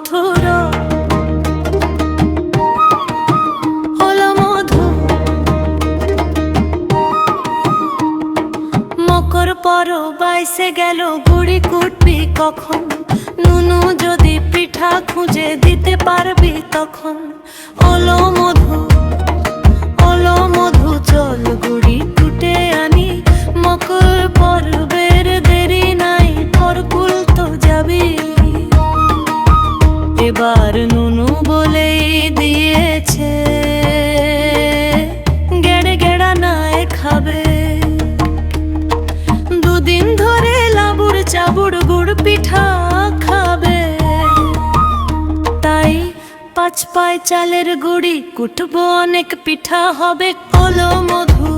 মধুর। হল মধু। মকর পর বাইসে গেল গুড়ি কুটবি কখন? নুনু যদি পিঠা খুঁজে দিতে পারবি তখন। ওলো মধু। বড় গুড় পিঠা খাবে। তাই পাঁচ পায় চালের গুড়ি কুটবো অনেক পিঠা হবে। কলো মধু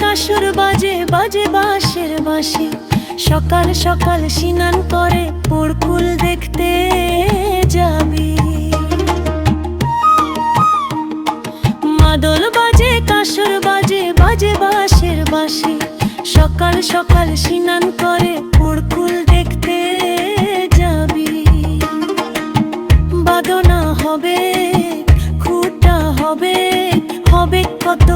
কাসুর বাজে বাজে বাঁশের বাঁশে। সকাল সকাল সিনান করে পুরকুল দেখতে যাবি। মাদল বাজে কাসুর বাজে বাজে বাঁশের বাঁশে। সকাল সকাল সিনান করে পুরকুল দেখতে যাবি। বাদনা হবে, খুঁটা হবে হবে কত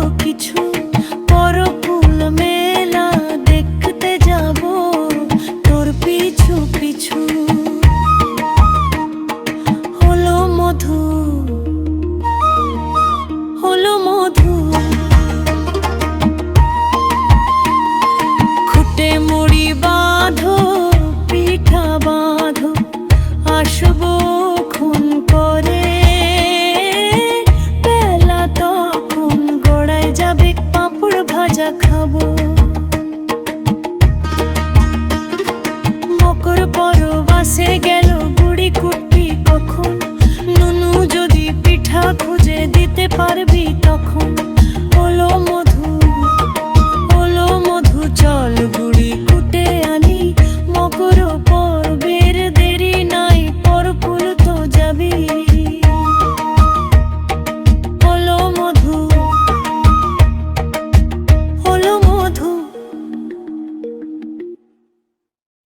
ভাজা খাব। মকর পরবাসে গেল